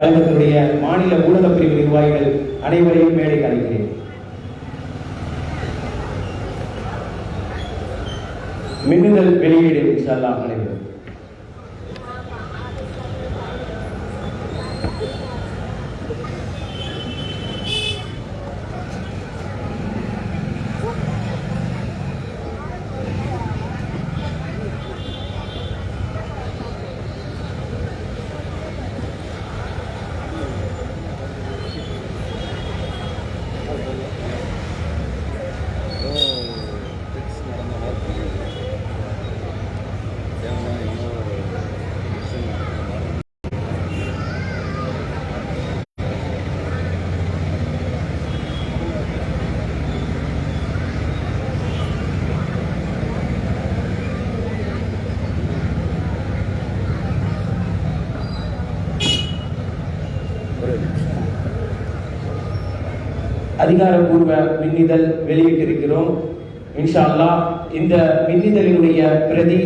கழகத்தினுடைய மாநில ஊடகப் பிரிவு நிர்வாகிகள் அனைவரையும் மேடை அழைக்கிறேன் மின்னுதல் வெளியீடு இன்ஷா அனைவரும் அதிகாரப்பூர்வ மின்னிதழ் வெளியிட்டிருக்கிறோம். இன்ஷா அல்லாஹ் இந்த மின்னிதழினுடைய பிரதி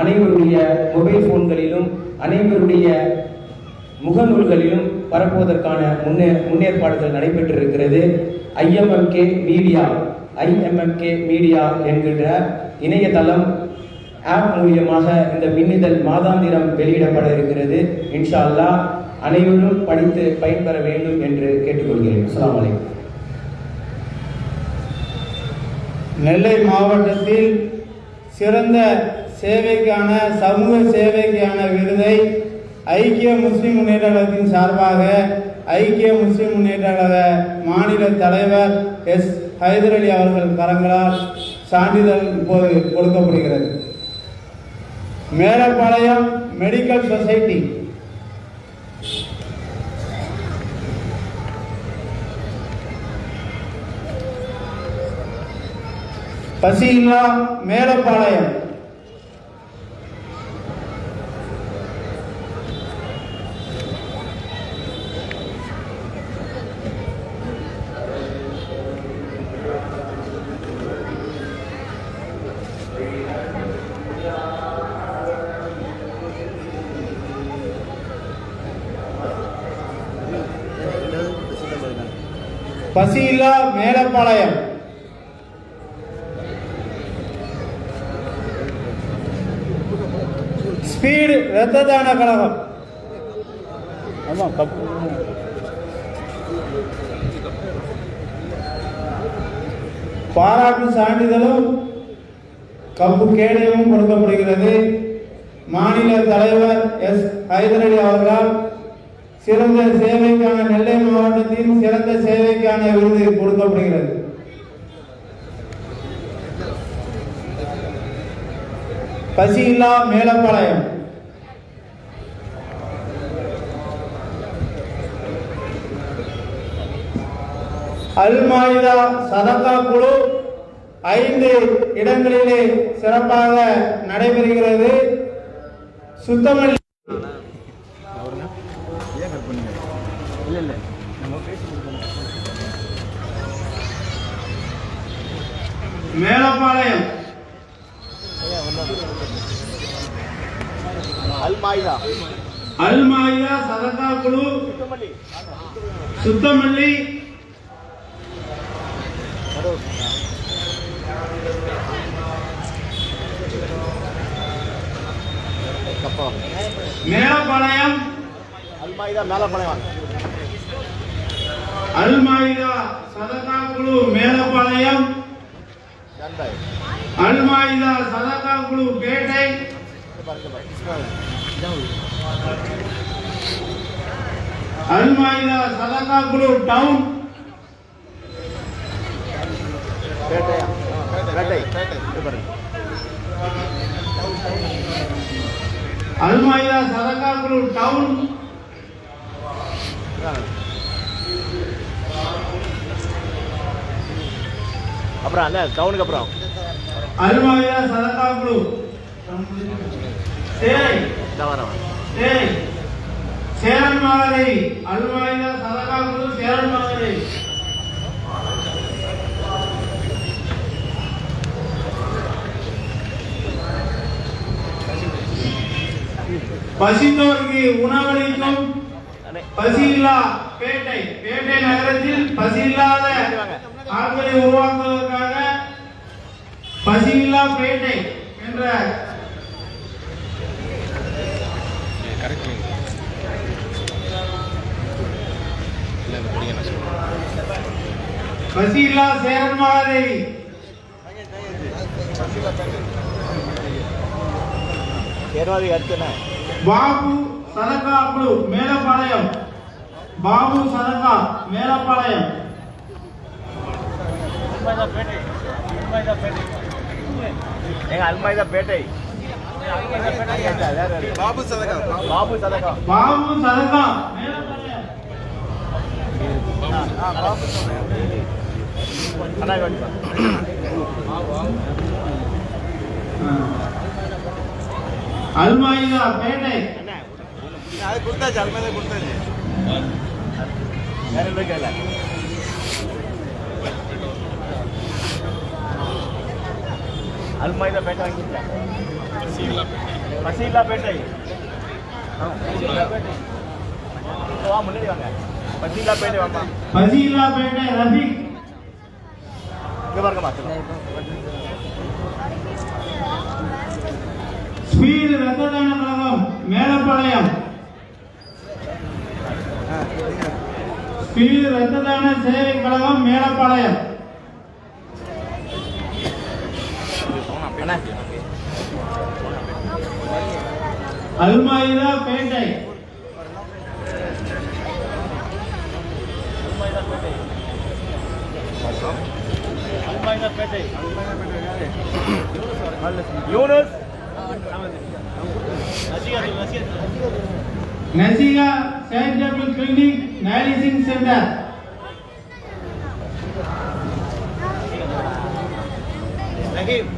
அனைவருடைய மொபைல் போன்களிலும் அனைவருடைய முகநூல்களிலும் பரப்புவதற்கான முன்னே முன்னேற்பாடுகள் நடைபெற்றிருக்கிறது. ஐஎம்எம்கே மீடியா ஐஎம்எம்கே மீடியா என்கின்ற இணையதளம் ஆப் மூலியமாக இந்த மின்னிதழ் மாதாந்திரம் வெளியிடப்பட இருக்கிறது. இன்ஷா அல்லாஹ் அனைவரும் படித்து பயன்பெற வேண்டும் என்று கேட்டுக்கொள்கிறேன். அஸ்ஸலாமு வலைக்கம் நெல்லை மாவட்டத்தில் சிறந்த சேவைக்கான சமூக சேவைக்கான விருதை ஐக்கிய முஸ்லிம் முன்னேற்றத்தின் சார்பாக ஐக்கிய முஸ்லிம் முன்னேற்ற மாநில தலைவர் எஸ். ஹைதர் அலி அவர்கள் கரங்களால் சான்றிதழ் இப்போது கொடுக்கப்படுகிறது. மேலப்பாளையம் மெடிக்கல் சொசைட்டி பசியில்லா மேலப்பாளையம். பசியில்லா மேலப்பாளையம். ஸ்பீடு இரத்த தான கழகம். ஆமாம் கப்பு பாராட்டு சான்றிதழும் கப்பு கேடயமும் கொடுக்கப்படுகிறது. மாநில தலைவர் எஸ். ஹைதர் அலி அவர்களால் சிறந்த சேவைக்கான நெல்லை மாவட்டத்தின் சிறந்த சேவைக்கான விருது கொடுக்கப்படுகிறது. பசியில்லா மேலப்பாளையம். அல்மாயிதா சதகா குழு ஐந்து இடங்களிலே சிறப்பாக நடைபெறுகிறது. சுத்தமல்லி மேலப்பாளையம். அல்மாயிதா. சதகா குழு சுத்தமல்லி. மேலப்பாளையம். அல்மாயிதா மேலப்பாளையம். அல்மாயிதா சதகா குழு மேலப்பாளையம். அல்மாயிதா சதகா குழு பேட்டை. அல்மாயிதா சதகா குழு டவுன் அல்மாயிதா சதகா குழு டவுன் அப்புறம் அந்த டவுனுக்கு அப்புறம். அல்மாயிதா சதகா குழு சேரை. சேரன் சதகா குழு சேரன் மகரை பசித்தோருக்கு உணவளிக்கும் பசியில்லா பேட்டை பேட்டை நகரத்தில் பசியில்லாத ஆட்களை உருவாக்குவதற்காக பசியில்லா பேட்டை என்ற பசியில்லா சேரன் மகாதேவி சேர்வாதி அடுத்து என்ன பாபு சதகா குழு மேலப்பாளையம் பாபு சதகா மேலப்பாளையம் எங்க அல்மாய்தா பேட்டை பாபு சதகா பாபு சதகா பாபு சதகா அல்மாயிதா பேட்டை. அது கொடுத்தாச்சு அல்மாய்தா கொடுத்தாச்சு. வேற எதுவும் கேட்கல. அல்மாய்தா பேட்டை வாங்கிட்டேன் பசீலா பேட்டை வா முன்னாடி வாங்க பசீலா பேட்டை வாப்பா பசியில்லா பேட்டை ரஃபீக் இங்க பாருங்க மாத்தலாம் ஸ்பீடு ரத்த தான கழகம் மேலப்பாளையம் ஸ்பீடு ரத்த தான சேவை கழகம் மேலப்பாளையம் அண்ணா அல்மாயிதா பேட்டை. யூனுஸ். நசிகா சேரிட்டபிள் கிளினிக் டயாலிசிங் சென்டர். ஃபரீது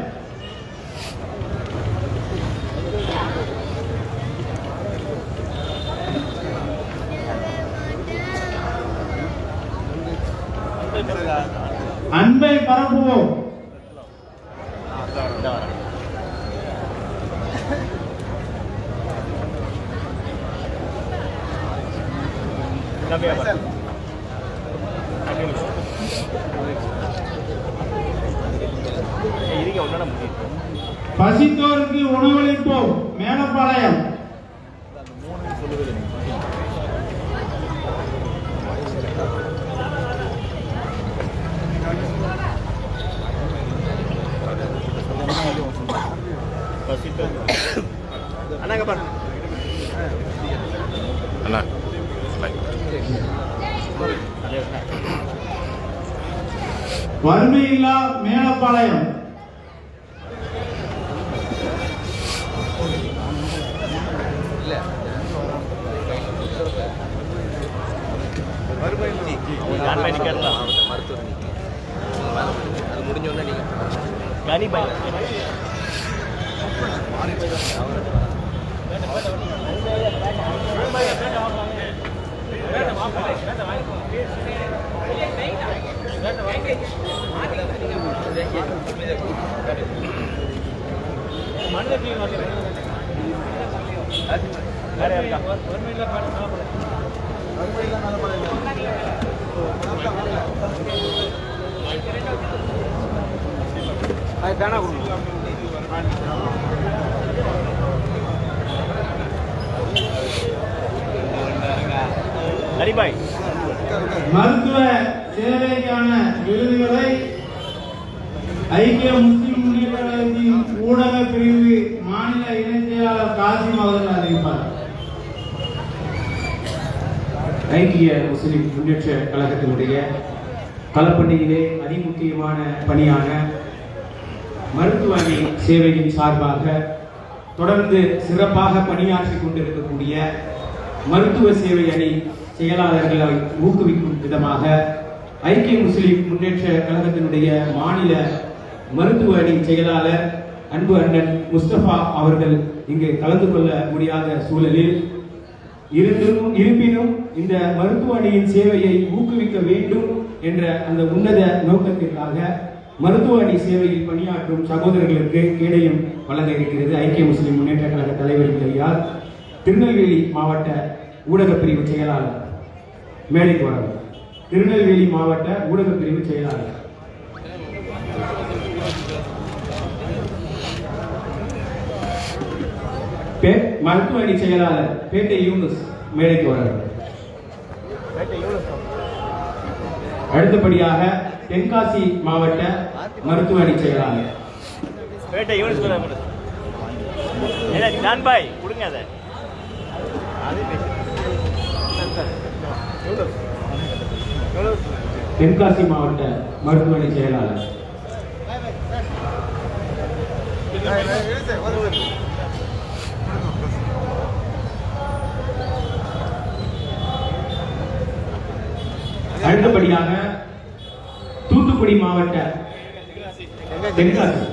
பரப்புவோம். பசித்தோருக்கு உணவளிப்போம். மேலப்பாளையம். வறுமையில்லா மேலப்பாளையம். முடிஞ்சோடனே நீங்க கனி பை வேற இருக்கா அது கொடுங்க. ஹரிபாய் மருத்துவ சேவைக்கான விருதுகளை ஐக்கிய முஸ்லிம் முன்னேற்ற கழகத்தின் ஊடக பிரிவு மாநில இணைச் செயலாளர் காசிம் அவர்கள் அறிவிப்பார். ஐக்கிய முஸ்லிம் முன்னேற்ற கழகத்தினுடைய களப்பணியிலே அதிமுக்கியமான பணியான மருத்துவ அணி சேவையின் சார்பாக தொடர்ந்து சிறப்பாக பணியாற்றி கொண்டிருக்கக்கூடிய மருத்துவ சேவை அணி செயலாளர்களை ஊக்குவிக்கும் விதமாக ஐக்கிய முஸ்லிம் முன்னேற்ற கழகத்தினுடைய மாநில மருத்துவ அணி செயலாளர் அன்பு அண்ணன் முஸ்தபா அவர்கள் இங்கு கலந்து கொள்ள முடியாத சூழலில் இருந்தும் இருப்பினும் இந்த மருத்துவ அணியின் சேவையை ஊக்குவிக்க வேண்டும் என்ற அந்த உன்னத நோக்கத்திற்காக மருத்துவ அணி சேவையில் பணியாற்றும் சகோதரர்களுக்கு கேடயம் வழங்க இருக்கிறது. ஐக்கிய முஸ்லிம் முன்னேற்ற கழக தலைவர் கையால் திருநெல்வேலி மாவட்ட ஊடகப் பிரிவு செயலாளர் மேடைக்கு வரவர் திருநெல்வேலி மாவட்ட ஊடகப் பிரிவு செயலாளர். மருத்துவ அணி செயலாளர் பேட்டை யூனுஸ் மேடைக்கு வரவர் அடுத்தபடியாக தென்காசி மாவட்ட மருத்துவ அணி செயலாளர் பேட்டை யூனிஸ் ஜான் பாய் கொடுங்க அதை? தென்காசி மாவட்ட மருத்துவ அணி செயலாளர். அடுத்தபடியாக தூத்துக்குடி மாவட்ட தென்காசி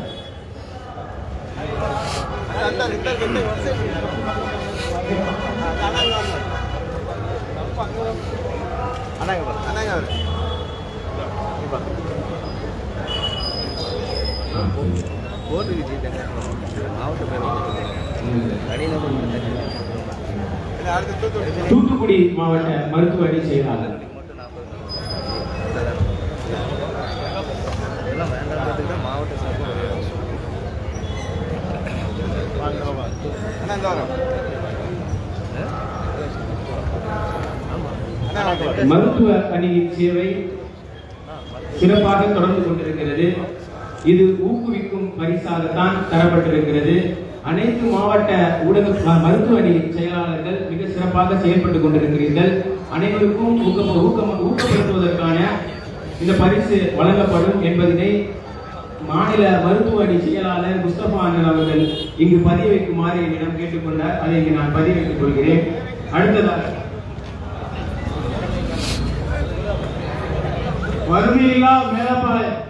அண்ணாங்க பாரு. தூத்துக்குடி மாவட்ட மருத்துவ அணி செயலாளர் மருத்துவ அணியின் சேவை சிறப்பாக தொடர்ந்து கொண்டிருக்கிறது. இது ஊக்குவிக்கும் பரிசாகத்தான் தரப்பட்டிருக்கிறது. அனைத்து மாவட்ட ஊடக மருத்துவ அணி செயலாளர்கள் மிக சிறப்பாக செயல்பட்டு கொண்டிருக்கிறீர்கள். அனைவருக்கும் ஊக்கப்படுத்துவதற்கான இந்த பரிசு வழங்கப்படும் என்பதனை மாநில மருத்துவ அணி செயலாளர் முஸ்தபா அண்ணன் அவர்கள் இங்கு பதிய வைக்குமாறு என்னிடம் கேட்டுக்கொண்டார் அதை இங்கு நான் பதிய வைத்துக் கொள்கிறேன் அடுத்ததாக வறுமையில்லா மேலப்பாளையம்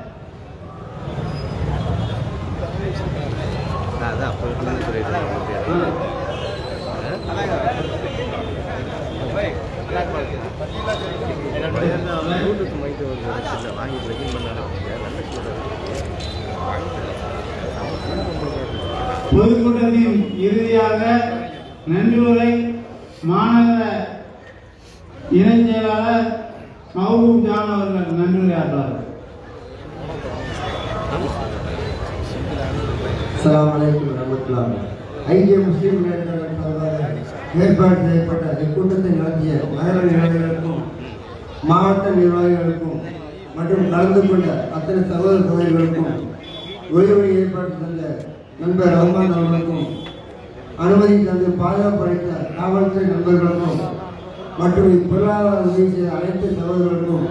அதான் அப்போ ப்ளூடூத் வாங்கி பொதுக்கூட்டத்தின் இறுதியாக நன்றியுரை மாநகர இணை செயலாளர் மஹபூப் ஜான் அவர்கள் நன்றியுரையாற்றுவார்கள் அஸ்ஸலாமு ஐக்கிய முஸ்லீம் ஏற்பாடு செய்யப்பட்ட இக்கூட்டத்தை நடத்திய நகர நிர்வாகிகளுக்கும் மாவட்ட நிர்வாகிகளுக்கும் மற்றும் கலந்து கொண்ட அத்தனை சகோதர சகோதரிகளுக்கும் ஓய்வு ஏற்பாடு தந்த நண்பர் ரஹ்மான் அவர்களுக்கும் அனுமதி தந்து பாதுகாப்படைத்த காவல்துறை நண்பர்களுக்கும் மற்றும் இப்பொருளாதார உதவி செய்த அனைத்து சகோதரர்களுக்கும்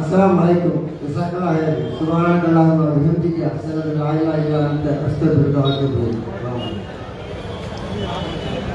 அஸ்லாம் அலைக்கும் விசாக்கலாக ஹைர் சுப்ஹானல்லாஹி வ பிஹம்திஹி அஸ்ஸலாமு அலைக்கும் அந்த கஷ்டத்திற்கு வாழ்க்கை அத்தூபு